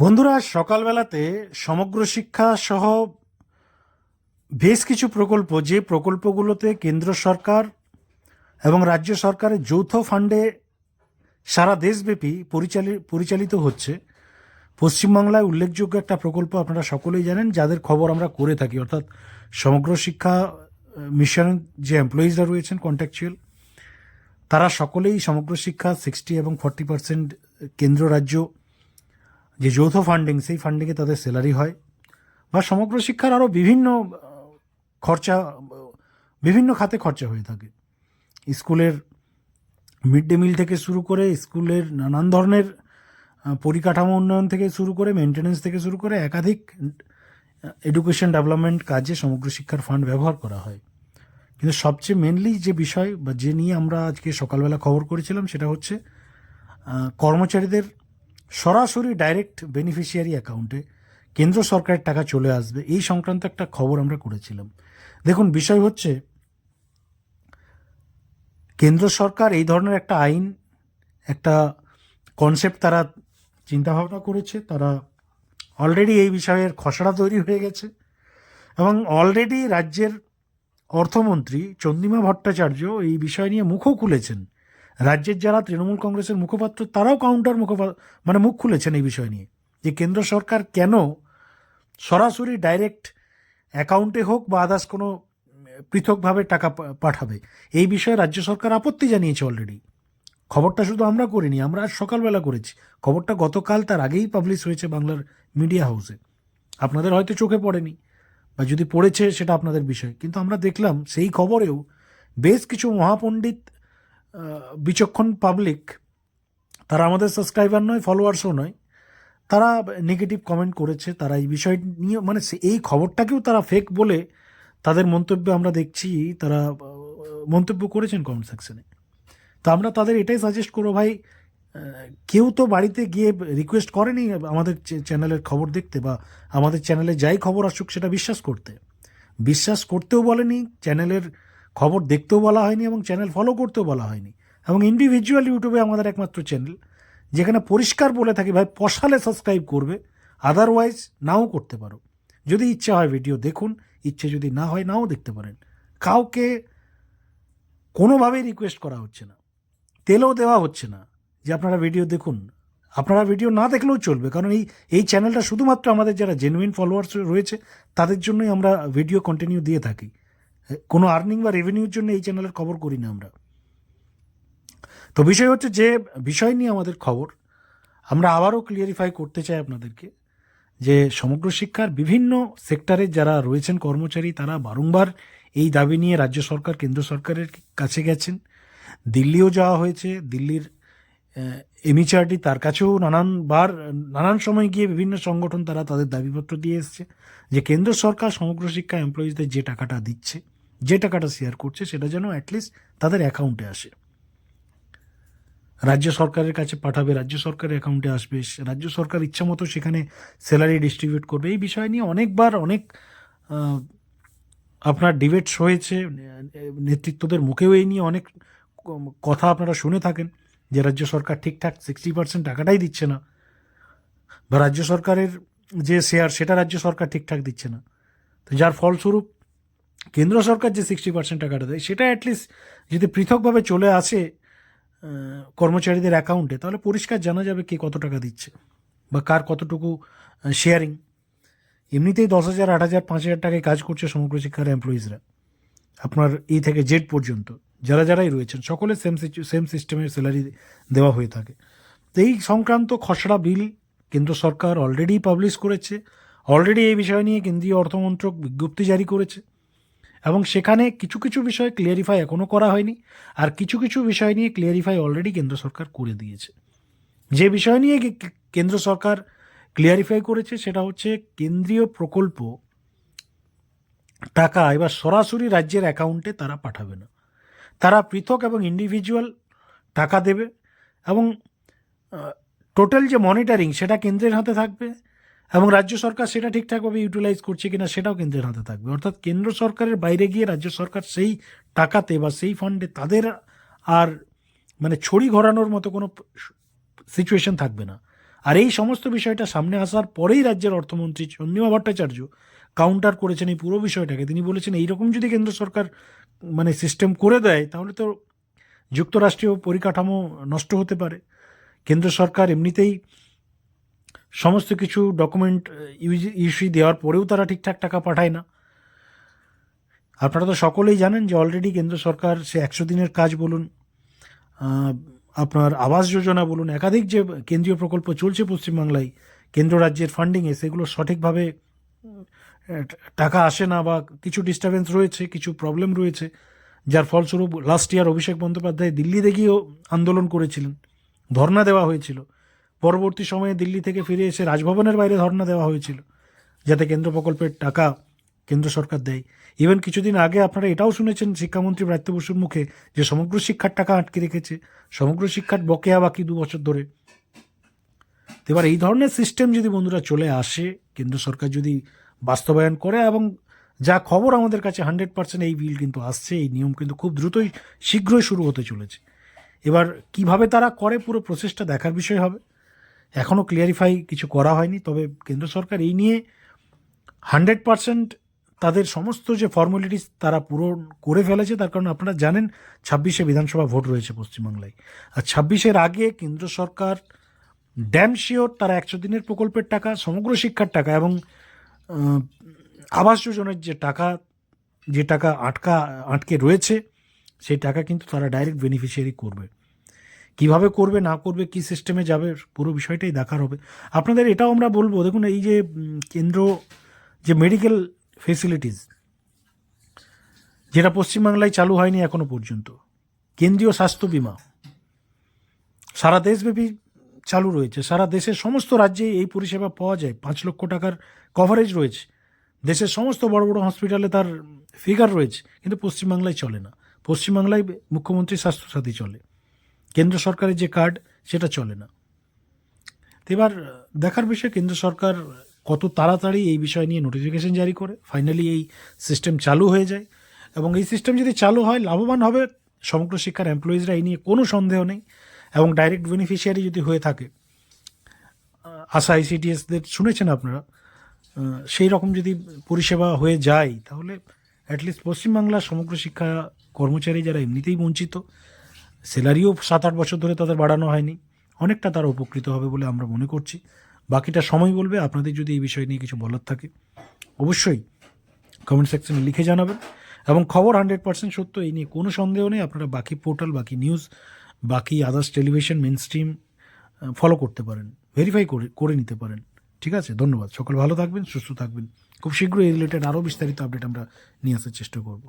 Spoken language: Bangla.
বন্ধুরা, সকালবেলাতে সমগ্র শিক্ষা সহ বেশ কিছু প্রকল্প, যে প্রকল্পগুলোতে কেন্দ্র সরকার এবং রাজ্য সরকারের যৌথ ফান্ডে সারা দেশব্যাপী পরিচালিত পরিচালিত হচ্ছে। পশ্চিমবাংলায় উল্লেখযোগ্য একটা প্রকল্প আপনারা সকলেই জানেন, যাদের খবর আমরা করে থাকি, অর্থাৎ সমগ্র শিক্ষা মিশনের যে এমপ্লয়িজরা রয়েছেন কন্ট্যাকচুয়াল তারা সকলেই সমগ্র শিক্ষা সিক্সটি এবং ফর্টি পার্সেন্ট কেন্দ্র রাজ্য যে যৌথ ফান্ডিং সেই ফান্ডিংয়ে তাদের স্যালারি হয় বা সমগ্র শিক্ষার আরও বিভিন্ন খরচা, বিভিন্ন খাতে খরচা হয়ে থাকে। স্কুলের মিড ডে মিল থেকে শুরু করে স্কুলের নানান ধরনের পরিকাঠামো উন্নয়ন থেকে শুরু করে মেনটেনেন্স থেকে শুরু করে একাধিক এডুকেশন ডেভেলপমেন্ট কাজে সমগ্র শিক্ষার ফান্ড ব্যবহার করা হয়। কিন্তু সবচেয়ে মেনলি যে বিষয় বা যে নিয়ে আমরা আজকে সকালবেলা খবর করেছিলাম সেটা হচ্ছে কর্মচারীদের সরাসরি ডাইরেক্ট বেনিফিশিয়ারি অ্যাকাউন্টে কেন্দ্র সরকারের টাকা চলে আসবে, এই সংক্রান্ত একটা খবর আমরা করেছিলাম। দেখুন, বিষয় হচ্ছে কেন্দ্র সরকার এই ধরনের একটা আইন, একটা কনসেপ্ট তারা চিন্তাভাবনা করেছে, তারা অলরেডি এই বিষয়ের খসড়া তৈরি হয়ে গেছে এবং অলরেডি রাজ্যের অর্থমন্ত্রী চন্দ্রিমা ভট্টাচার্য এই বিষয় নিয়ে মুখও খুলেছেন। রাজ্যের যারা তৃণমূল কংগ্রেসের মুখপাত্র, তারাও কাউন্টার মুখপাত্র মানে মুখ খুলেছেন এই বিষয় নিয়ে। যে কেন্দ্র সরকার কেন সরাসরি ডাইরেক্ট অ্যাকাউন্টে হোক বা আদার্স কোনো পৃথকভাবে টাকা পাঠাবে, এই বিষয়ে রাজ্য সরকার আপত্তি জানিয়েছে অলরেডি খবরটা শুধু আমরা করিনি, আমরা আজ সকালবেলা করেছি। খবরটা গতকাল তার আগেই পাবলিশ হয়েছে বাংলার মিডিয়া হাউসে আপনাদের হয়তো চোখে পড়েনি, বা যদি পড়েছে সেটা আপনাদের বিষয়। কিন্তু আমরা দেখলাম সেই খবরেও বেশ কিছু মহাপণ্ডিত বিচক্ষণ পাবলিক তারা আমাদের সাবস্ক্রাইবার নয় ফলোয়ার্সও নয়। তারা নেগেটিভ কমেন্ট করেছে, তারা এই বিষয় নিয়ে মানে এই খবরটাকেও তারা ফেক বলে তাদের মন্তব্য আমরা দেখছি, তারা মন্তব্য করেছেন কমেন্ট সেকশনে তো আমরা তাদের এটাই সাজেস্ট করব, ভাই কেউ তো বাড়িতে গিয়ে রিকোয়েস্ট করেনি আমাদের চ্যানেলের খবর দেখতে বা আমাদের চ্যানেলে যাই খবর আসুক সেটা বিশ্বাস করতে। বিশ্বাস করতেও বলেনি চ্যানেলের খবর দেখতেও বলা হয়নি এবং চ্যানেল ফলো করতেও বলা হয়নি। এবং ইন্ডিভিজুয়াল ইউটিউবে আমাদের একমাত্র চ্যানেল যেখানে পরিষ্কার বলে থাকি, ভাই পশালে সাবস্ক্রাইব করবে আদারওয়াইজ নাও করতে পারো। যদি ইচ্ছা হয় ভিডিও দেখুন, ইচ্ছে যদি না হয় নাও দেখতে পারেন। কাউকে কোনোভাবেই রিকোয়েস্ট করা হচ্ছে না। তেলও দেওয়া হচ্ছে না যে আপনারা ভিডিও দেখুন। আপনারা ভিডিও না দেখলেও চলবে, কারণ এই এই চ্যানেলটা শুধুমাত্র আমাদের যারা জেনুইন ফলোয়ার্স রয়েছে, তাদের জন্যই আমরা ভিডিও কন্টিনিউ দিয়ে থাকি। কোনো আর্নিং বা রেভিনিউর জন্য এই চ্যানেলের খবর করি না আমরা। তো বিষয় হচ্ছে যে বিষয় নিয়ে আমাদের খবর, আমরা আবারও ক্লিয়ারিফাই করতে চাই আপনাদেরকে যে সমগ্র শিক্ষার বিভিন্ন সেক্টরের যারা রয়েছেন কর্মচারী, তারা বারংবার এই দাবি নিয়ে রাজ্য সরকার, কেন্দ্র সরকারের কাছে গেছেন। দিল্লিও যাওয়া হয়েছে, দিল্লির এমইচারটি তার কাছেও নানানবার, নানান সময় গিয়ে বিভিন্ন সংগঠন তারা তাদের দাবিপত্র দিয়ে এসছে যে কেন্দ্র সরকার সমগ্র শিক্ষা এমপ্লয়িজদের যে টাকাটা দিচ্ছে যে টাকাটা শেয়ার করছে সেটা যেন অ্যাটলিস্ট তাদের অ্যাকাউন্টে আসে। রাজ্য সরকারের কাছে পাঠাবে, রাজ্য সরকারের অ্যাকাউন্টে আসবে রাজ্য সরকার ইচ্ছা মতো সেখানে স্যালারি ডিস্ট্রিবিউট করবে। এই বিষয় নিয়ে অনেকবার অনেক আপনার ডিবেটস হয়েছে, নেতৃত্বদের মুখেও এই নিয়ে অনেক কথা আপনারা শুনে থাকেন যে রাজ্য সরকার ঠিকঠাক সিক্সটি পার্সেন্ট টাকাটাই দিচ্ছে না। বা রাজ্য সরকারের যে শেয়ার সেটা রাজ্য সরকার ঠিকঠাক দিচ্ছে না। তো যার ফলস্বরূপ কেন্দ্র সরকার যে সিক্সটি পার্সেন্ট টাকাটা দেয়, সেটা অ্যাটলিস্ট যদি পৃথকভাবে চলে আসে কর্মচারীদের অ্যাকাউন্টে তাহলে পরিষ্কার জানা যাবে কে কত টাকা দিচ্ছে বা কার কতটুকু শেয়ারিং এমনিতেই দশ হাজার, আট হাজার, পাঁচ হাজার টাকায় কাজ করছে সমগ্র শিক্ষার এমপ্লয়িজরা আপনার ই থেকে জেড পর্যন্ত, যারা যারাই রয়েছেন সকলে সেম সেম সিস্টেমের স্যালারি দেওয়া হয়ে থাকে। তো এই সংক্রান্ত খসড়া বিল কেন্দ্র সরকার অলরেডি পাবলিশ করেছে। অলরেডি এই বিষয় নিয়ে কেন্দ্রীয় অর্থমন্ত্রক বিজ্ঞপ্তি জারি করেছে। এবং সেখানে কিছু কিছু বিষয় ক্লিয়ারিফাই এখনও করা হয়নি, আর কিছু কিছু বিষয় নিয়ে ক্লিয়ারিফাই অলরেডি কেন্দ্র সরকার করে দিয়েছে। যে বিষয় নিয়ে কেন্দ্র সরকার ক্লিয়ারিফাই করেছে সেটা হচ্ছে কেন্দ্রীয় প্রকল্প টাকা এবার সরাসরি রাজ্যের অ্যাকাউন্টে তারা পাঠাবে না। তারা পৃথক এবং ইন্ডিভিজুয়াল টাকা দেবে এবং টোটাল যে মনিটরিং সেটা কেন্দ্রের হাতে থাকবে এবং রাজ্য সরকার সেটা ঠিকঠাকভাবে ইউটিলাইজ করছে কিনা সেটাও কেন্দ্রের হাতে থাকবে। অর্থাৎ কেন্দ্র সরকারের বাইরে গিয়ে রাজ্য সরকার সেই টাকাতে বা সেই ফান্ডে তাদের আর মানে ছড়ি ঘোরানোর মতো কোনো সিচুয়েশন থাকবে না। আর এই সমস্ত বিষয়টা সামনে আসার পরেই রাজ্যের অর্থমন্ত্রী চন্দ্রিমা ভট্টাচার্য কাউন্টার করেছেন এই পুরো বিষয়টাকে। তিনি বলেছেন, এইরকম যদি কেন্দ্র সরকার মানে সিস্টেম করে দেয়, তাহলে তো যুক্তরাষ্ট্রীয় পরিকাঠামো নষ্ট হতে পারে। কেন্দ্র সরকার এমনিতেই সমস্ত কিছু ডকুমেন্ট ইস্যু দেওয়ার পরেও তারা ঠিকঠাক টাকা পাঠায় না। আপনারা তো সকলেই জানেন যে অলরেডি কেন্দ্র সরকার সে একশো দিনের কাজ বলুন আপনার আবাস যোজনা বলুন, একাধিক যে কেন্দ্রীয় প্রকল্প চলছে পশ্চিমবাংলায়, কেন্দ্র রাজ্যের ফান্ডিংয়ে সেগুলো সঠিকভাবে টাকা আসে না বা কিছু ডিস্টারবেন্স রয়েছে, কিছু প্রবলেম রয়েছে, যার ফলস্বরূপ লাস্ট ইয়ার অভিষেক বন্দ্যোপাধ্যায় দিল্লিতে গিয়েও আন্দোলন করেছিলেন। ধর্ণা দেওয়া হয়েছিল। পরবর্তী সময়ে দিল্লি থেকে ফিরে এসে রাজভবনের বাইরে ধর্ণা দেওয়া হয়েছিল, যাতে কেন্দ্র প্রকল্পের টাকা কেন্দ্র সরকার দেয়। ইভেন কিছুদিন আগে আপনারা এটাও শুনেছেন শিক্ষামন্ত্রী ব্রাত্য বসুর মুখে যে সমগ্র শিক্ষার টাকা আটকে রেখেছে, সমগ্র শিক্ষার বকেয়া বাকি দু বছর ধরে। এবার এই ধরনের সিস্টেম যদি বন্ধুরা চলে আসে, কেন্দ্র সরকার যদি বাস্তবায়ন করে এবং যা খবর আমাদের কাছে হান্ড্রেড পার্সেন্ট এই বিল কিন্তু আসছে, এই নিয়ম কিন্তু খুব দ্রুতই শীঘ্রই শুরু হতে চলেছে। এবার কীভাবে তারা করে পুরো প্রসেসটা দেখার বিষয় হবে। এখনও ক্লিয়ারিফাই কিছু করা হয়নি, তবে কেন্দ্র সরকার এই নিয়ে হান্ড্রেড পার্সেন্ট তাদের সমস্ত যে ফর্মালিটিস তারা পূরণ করে ফেলেছে, তার কারণ আপনারা জানেন ছাব্বিশে বিধানসভা ভোট রয়েছে পশ্চিমবাংলায়। আর ছাব্বিশের আগে কেন্দ্র সরকার ড্যাম শিওর তারা একশো দিনের প্রকল্পের টাকা, সমগ্র শিক্ষার টাকা এবং আবাস যোজনার যে টাকা যে টাকা আটকা, আটকে রয়েছে, সেই টাকা কিন্তু তারা ডাইরেক্ট বেনিফিশিয়ারি করবে। কীভাবে করবে, না করবে, কি সিস্টেমে যাবে, পুরো বিষয়টাই দেখার হবে। আপনাদের এটাও আমরা বলব, দেখুন এই যে কেন্দ্র, যে মেডিকেল ফেসিলিটিস যেটা পশ্চিমবাংলায় চালু হয়নি এখনও পর্যন্ত, কেন্দ্রীয় স্বাস্থ্য বিমা, সারা দেশব্যাপী চালু রয়েছে। সারা দেশের সমস্ত রাজ্যে এই পরিষেবা পাওয়া যায়, পাঁচ লক্ষ টাকার কভারেজ রয়েছে। দেশের সমস্ত বড় বড় হসপিটালে তার ফিগার রয়েছে, কিন্তু পশ্চিমবাংলায় চলে না। পশ্চিমবাংলায় মুখ্যমন্ত্রী স্বাস্থ্যসাথী চলে। কেন্দ্র সরকারের যে কার্ড, সেটা চলে না। এবার দেখার বিষয়, কেন্দ্র সরকার কত তাড়াতাড়ি এই বিষয় নিয়ে নোটিফিকেশন জারি করে। ফাইনালি এই সিস্টেম চালু হয়ে যায় এবং এই সিস্টেম যদি চালু হয়, লাভবান হবে সমগ্র শিক্ষার এমপ্লয়িজরা এই নিয়ে কোনো সন্দেহ নেই এবং ডাইরেক্ট বেনিফিশিয়ারি যদি হয়ে থাকে, আশা আইসিডিএসদের শুনেছেন আপনারা? সেই রকম যদি পরিষেবা হয়ে যায়, তাহলে অ্যাটলিস্ট পশ্চিমবাংলার সমগ্র শিক্ষা কর্মচারী যারা এমনিতেই বঞ্চিত স্যালারিও সাত আট বছর ধরে তাদের বাড়ানো হয়নি। অনেকটা তারা উপকৃত হবে বলে আমরা মনে করছি। বাকিটা সময় বলবে, আপনাদের যদি এই বিষয় নিয়ে কিছু বলার থাকে, অবশ্যই কমেন্ট সেকশনে লিখে জানাবেন। এবং খবর হান্ড্রেড পার্সেন্ট সত্য, এই নিয়ে কোনো সন্দেহ নেই, আপনারা বাকি পোর্টাল বাকি নিউজ বাকি others television main stream follow করতে পারেন ভেরিফাই করে করে নিতে পারেন। ঠিক আছে? ধন্যবাদ। সকল ভালো থাকবেন, সুস্থ থাকবেন। খুব শীঘ্রই এই রিলেটেড আরও বিস্তারিত আপডেট আমরা নিয়ে আসার চেষ্টা করব।